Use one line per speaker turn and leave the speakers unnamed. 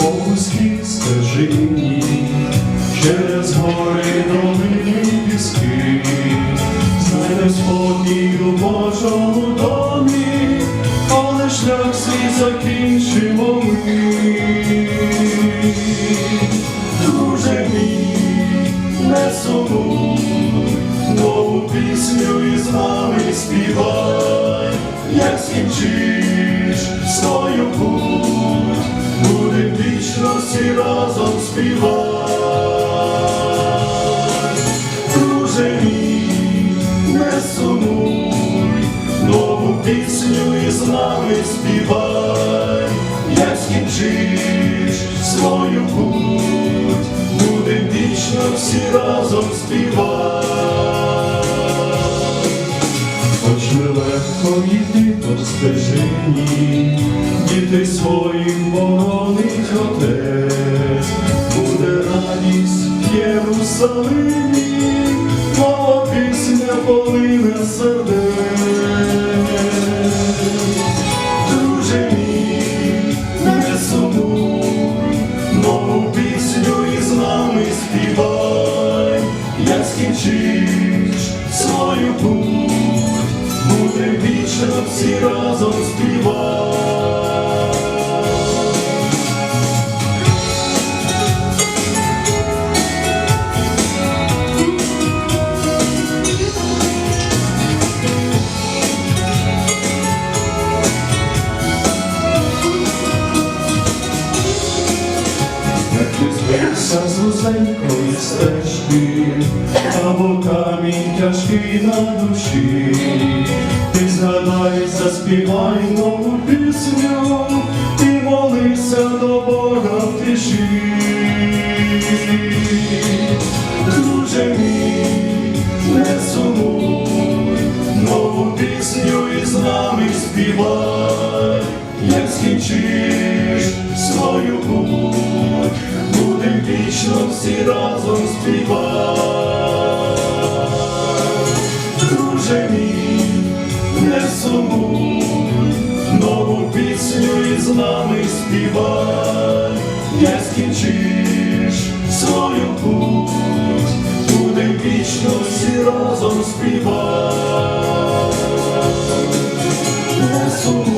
Богу схід скажи мені, через гори долини піски, знайде спокій у Божому домі, коли шлях свій закінчимо ми. Друже мій, не сумуй, нову пісню із вами співай. Пісню із нами співай, як скінчиш свою путь, будем вічно всі разом співай. Хоч нелегко йти по стежині, дітей своїм боронить отець, буде радість в Єрусалимі, як скінчиш свою путь, буде вічно всі разом співай. Як ти збився на душі, ти згадай, заспівай нову пісню, і молися до Бога в тиші. Друже мій, не сумуй, нову пісню із нами співай, як скінчиш свою путь, будем вічно всі разом співай. не сумуй, нову пісню із нами співай, не скінчиш свою путь, буде вічно всі разом співай. Не сумуй.